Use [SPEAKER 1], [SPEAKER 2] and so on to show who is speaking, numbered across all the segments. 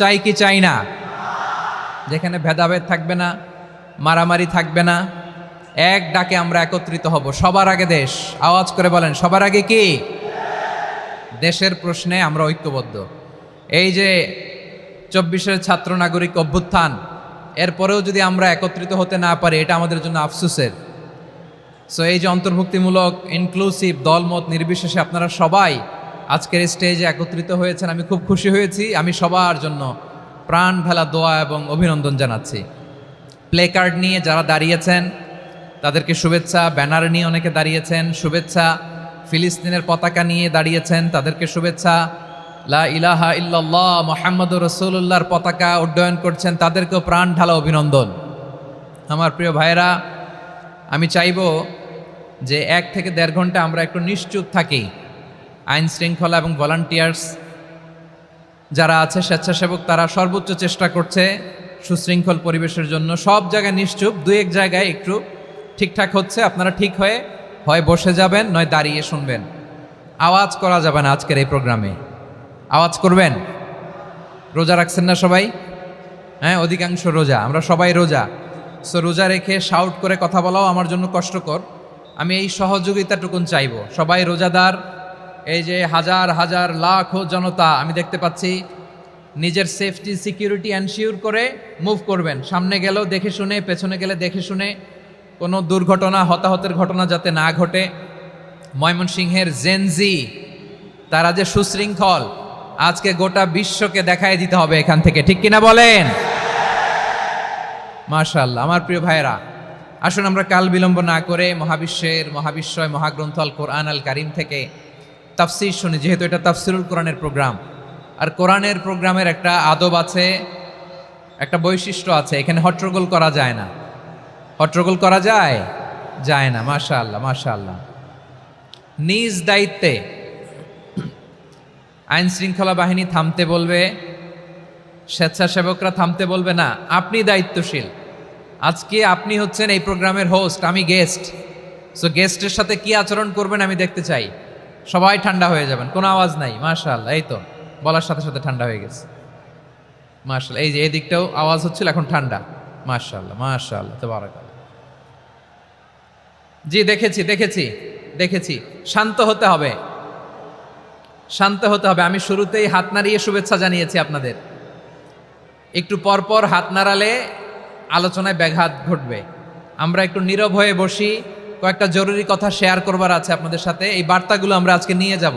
[SPEAKER 1] চাই কি চাই না? যেখানে ভেদাভেদ থাকবে না, মারামারি থাকবে না, এক ডাকে আমরা একত্রিত হব। সবার আগে দেশ। আওয়াজ করে বলেন, সবার আগে কি? দেশের প্রশ্নে আমরা ঐক্যবদ্ধ। এই যে চব্বিশের ছাত্র নাগরিক অভ্যুত্থান এরপরেও যদি আমরা একত্রিত হতে না পারি, এটা আমাদের জন্য আফসোসের। সো এই যে অন্তর্ভুক্তিমূলক ইনক্লুসিভ দলমত, নির্বিশেষে আপনারা সবাই আজকের স্টেজে একত্রিত হয়েছেন, আমি খুব খুশি হয়েছি। আমি সবার জন্য প্রাণ ভেলা দোয়া এবং অভিনন্দন জানাচ্ছি। প্লে কার্ড নিয়ে যারা দাঁড়িয়েছেন, তাদেরকে শুভেচ্ছা ব্যানার নিয়ে অনেকে দাঁড়িয়েছেন, শুভেচ্ছা। ফিলিস্তিনের পতাকা নিয়ে দাঁড়িয়েছেন, তাদেরকে শুভেচ্ছা। লা ইলাহা ইল্লাল্লাহ মোহাম্মদ রসুল্লাহর পতাকা উড্ডয়ন করছেন, তাদেরকেও প্রাণ ঢালা অভিনন্দন। আমার প্রিয় ভাইরা আমি চাইব যে এক থেকে দেড় ঘণ্টা আমরা একটু নিশ্চুপ থাকি। আইন শৃঙ্খলা এবং ভলান্টিয়ার্স যারা আছে স্বেচ্ছাসেবক, তারা সর্বোচ্চ চেষ্টা করছে সুশৃঙ্খল পরিবেশের জন্য। সব জায়গায় নিশ্চুপ দু এক জায়গায় একটু ঠিকঠাক হচ্ছে, আপনারা ঠিক হয়ে, হয় বসে যাবেন, নয় দাঁড়িয়ে শুনবেন। আওয়াজ করা যাবে না আজকের এই প্রোগ্রামে। আওয়াজ করবেন? রোজা রাখছেন না সবাই? হ্যাঁ অধিকাংশ রোজা, আমরা সবাই রোজা। সো রোজা রেখে শাউট করে কথা বলাও আমার জন্য কষ্টকর। আমি এই সহযোগিতাটুকুন চাইব। সবাই রোজাদার এই যে হাজার হাজার লাখ জনতা আমি দেখতে পাচ্ছি, নিজের সেফটি সিকিউরিটি এনশিওর করে মুভ করবেন। সামনে গেলেও দেখে শুনে, পেছনে গেলে দেখে শুনে কোনো দুর্ঘটনা, হতাহতের ঘটনা যাতে না ঘটে। ময়মনসিংহের জেনজি তারা যে সুশৃঙ্খল, আজকে গোটা বিশ্বকে দেখাই দিতে হবে এখান থেকে। ঠিক কিনা বলেন? মার্শাল আমার প্রিয় ভাইয়েরা, আসুন আমরা কাল বিলম্ব না করে মহাবিশ্বের মহাবিশ্বয় মহাগ্রন্থ আল কোরআন আল কারিম থেকে তাফসির শুনি, যেহেতু এটা তাফসিরুল কোরআনের প্রোগ্রাম। আর কোরআনের প্রোগ্রামের একটা আদব আছে, একটা বৈশিষ্ট্য আছে, এখানে হট্টগোল করা যায় না। হট্টগোল করা যায়? যায় না মাশা আল্লাহ মাশা আল্লাহ নিজ দায়িত্বে আইন শৃঙ্খলা বাহিনী থামতে বলবে, স্বেচ্ছাসেবকরা থামতে বলবে না, আপনি দায়িত্বশীল। আজকে আপনি হচ্ছেন এই প্রোগ্রামের হোস্ট আমি গেস্ট সো গেস্টের সাথে কি আচরণ করবেন আমি দেখতে চাই। সবাই ঠান্ডা হয়ে যাবেন। কোনো আওয়াজ নাই মার্শাল এই তো, বলার সাথে সাথে ঠান্ডা হয়ে গেছে। মার্শাল এই যে এই দিকটাও আওয়াজ হচ্ছিল, এখন ঠান্ডা। মার্শাল্লাহ মার্শাল্লাহ তো জি, দেখেছি দেখেছি দেখেছি, শান্ত হতে হবে। শান্ত হতে হবে, আমি শুরুতেই হাত নাড়িয়ে শুভেচ্ছা জানিয়েছি আপনাদের। একটু পরপর হাত নাড়ালে আলোচনায় ব্যাঘাত ঘটবে। আমরা একটু নীরব হয়ে বসি কয়েকটা জরুরি কথা শেয়ার করবার আছে আপনাদের সাথে। এই বার্তাগুলো আমরা আজকে নিয়ে যাব।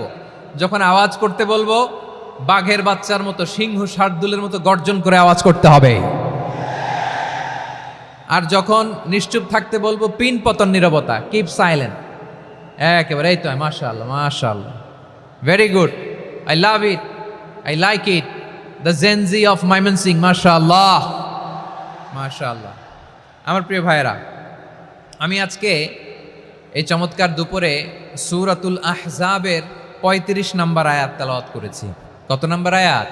[SPEAKER 1] যখন আওয়াজ করতে বলব, বাঘের বাচ্চার মতো, সিংহ শার্দুলের মতো গর্জন করে আওয়াজ করতে হবে। আর যখন নিশ্চুপ থাকতে বলব, পিন পতন নীরবতা কিপ সাইলেন্ট একেবারে, এই তো, মাশাআল্লাহ মাশাআল্লাহ। Very good I love it I like it the Gen Z of Mymensingh মাশাআল্লাহ। মাশাআল্লাহ। আমার প্রিয় ভাইয়েরা, আমি আজকে এই চমৎকার দুপুরে সুরাতুল আহজাবের পঁয়ত্রিশ নম্বর আয়াত তালাওয়াত করেছি। কত নম্বর আয়াত?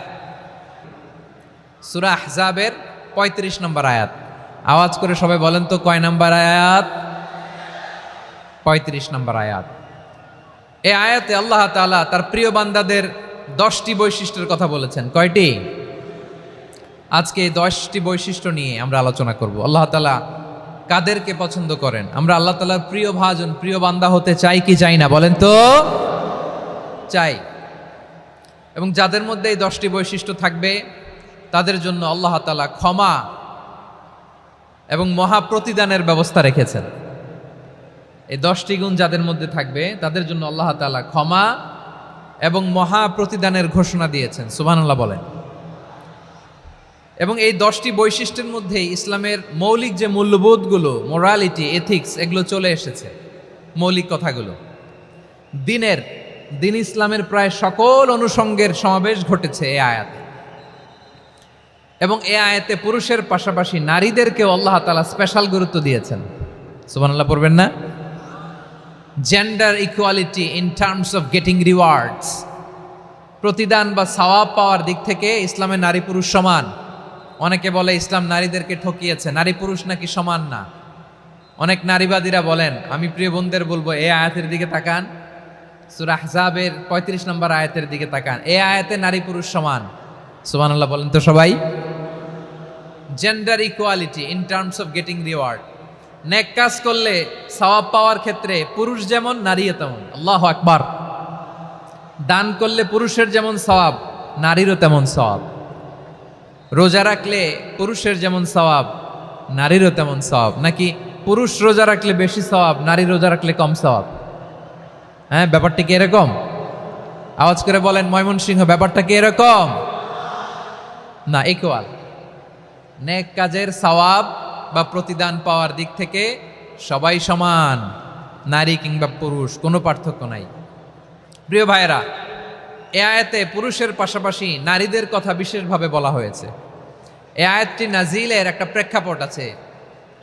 [SPEAKER 1] সুরা আহজাবের পঁয়ত্রিশ নম্বর আয়াত। আওয়াজ করে সবাই বলেন তো, কয় নম্বর আয়াত? পঁয়ত্রিশ নম্বর আয়াত। এই আয়াতে আল্লাহ তাআলা তার প্রিয় বান্দাদের দশটি বৈশিষ্ট্যের কথা বলেছেন। কয়টি? আজকে এই দশটি বৈশিষ্ট্য নিয়ে আমরা আলোচনা করব। আল্লাহ তালা কাদেরকে পছন্দ করেন? আমরা আল্লাহ তালার প্রিয় ভাজন, প্রিয় বান্দা হতে চাই কি চাই না? বলেন তো, চাই। এবং যাদের মধ্যে এই দশটি বৈশিষ্ট্য থাকবে, তাদের জন্য আল্লাহ তালা ক্ষমা এবং মহা প্রতিদানের ব্যবস্থা রেখেছেন। এই দশটি গুণ যাদের মধ্যে থাকবে, তাদের জন্য আল্লাহ তালা ক্ষমা এবং মহা প্রতিদানের ঘোষণা দিয়েছেন। সুবহানাল্লাহ বলেন। এবং এই দশটি বৈশিষ্ট্যের মধ্যে ইসলামের মৌলিক যে মূল্যবোধগুলো মোরালিটি এথিক্স এগুলো চলে এসেছে, মৌলিক কথাগুলো। দিনের, দিন ইসলামের প্রায় সকল অনুষঙ্গের সমাবেশ ঘটেছে এ আয়াতে। এবং এ আয়াতে পুরুষের পাশাপাশি নারীদেরকেও আল্লাহ তালা স্পেশাল গুরুত্ব দিয়েছেন। সুবহানাল্লাহ পড়বেন না? Gender equality in terms of getting rewards প্রতিদান বা সাওয়াব পাওয়ার দিক থেকে ইসলামে নারী পুরুষ সমান। অনেকে বলে ইসলাম নারীদেরকে ঠকিয়েছে, নারী পুরুষ নাকি সমান না। অনেক নারীবাদীরা বলেন, আমি প্রিয় বোনদের বলব, এ আয়াতের দিকে তাকান। সুরাহজাবের পঁয়ত্রিশ নম্বর আয়াতের দিকে তাকান। এ আয়াতে নারী পুরুষ সমান। সুমান আল্লাহ বলেন তো সবাই। Gender equality in terms of getting reward নেক কাজ করলে সওয়াব পাওয়ার ক্ষেত্রে পুরুষ যেমন, নারীও তেমন। আল্লাহ আকবার। দান করলে পুরুষের যেমন সওয়াব, নারীরও তেমন সওয়াব। রোজা রাখলে পুরুষের যেমন সওয়াব, নারীরও তেমন সওয়াব। নাকি পুরুষ রোজা রাখলে বেশি স্বভাব নারী রোজা রাখলে কম স্বভাব হ্যাঁ ব্যাপারটা কি এরকম? আওয়াজ করে বলেন, ময়মনসিংহ, ব্যাপারটা কি এরকম? না ইকুয়াল নেক কাজের সওয়াব বা প্রতিদান পাওয়ার দিক থেকে সবাই সমান, নারী কিংবা পুরুষ, কোনো পার্থক্য নাই। প্রিয় ভাইয়েরা এ আয়াতে পুরুষের পাশাপাশি নারীদের কথা বিশেষভাবে বলা হয়েছে। এ আয়াতটি নাজিলের একটা প্রেক্ষাপট আছে।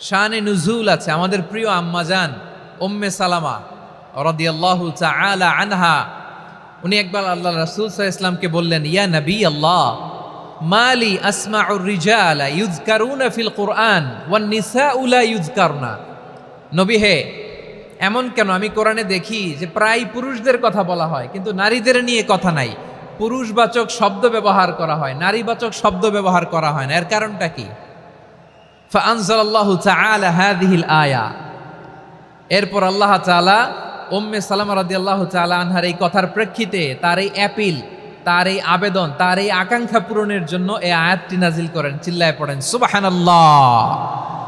[SPEAKER 1] শানে নুজুল আছে, আমাদের প্রিয় আম্মাজান উম্মে সালামা রদিয়াল্লাহু আলা আনহা, উনি একবার আল্লাহ রাসুল ইসলামকে বললেন, ইয়া নবী আল্লাহ মালি আসমাউর রিজালা ইউজকারুনা ফিল কুরআন ওয়ান নিসাউ লা ইউজকারনা নবী হে এমন কেন? আমি কোরআনে দেখি যে প্রায় পুরুষদের কথা বলা হয়, কিন্তু নারীদের নিয়ে কথা নাই। পুরুষবাচক শব্দ ব্যবহার করা হয়, নারীবাচক শব্দ ব্যবহার করা হয় না। এর কারণটা কি? আয়া। এরপর আল্লাহ তাআলা উম্মে সালামা রাদিয়াল্লাহু তাআলা আনহার এই কথার প্রেক্ষিতে তার এই অ্যাপিল, তার এই আবেদন, তার এই আকাঙ্ক্ষা পূরণের জন্য এই আয়াতটি নাজিল করেন, চিল্লায় পড়েন, সুবহানাল্লাহ। যে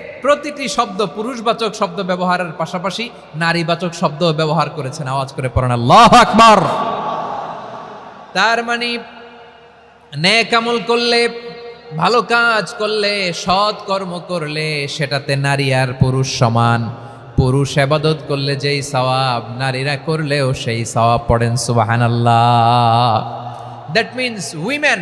[SPEAKER 1] প্রতিটি শব্দ পুরুষবাচক শব্দ ব্যবহারের পাশাপাশি নারীবাচক শব্দ ব্যবহার করেছেন। আওয়াজ করে পড়েন, আল্লাহ আকবর! তার মানে নেক আমল করলে, ভালো কাজ করলে, সৎ কর্ম করলে, সেটাতে নারী আর পুরুষ সমান। পুরুষ আবাদত করলে যেই সওয়াব, নারীরা করলেও সেই সওয়াব পড়েন সুবাহান আল্লাহ that means women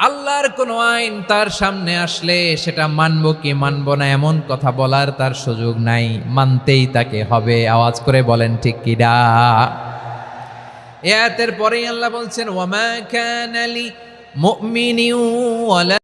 [SPEAKER 1] আল্লাহর কোন আইন তার সামনে আসলে সেটা মানব কি মানব না এমন কথা বলার তার সুযোগ নাই। মানতেই তাকে হবে। আওয়াজ করে বলেন, ঠিক কিডা এতের পরেই আল্লাহ বলছেন ওয়ামা কানালি ওয়ালা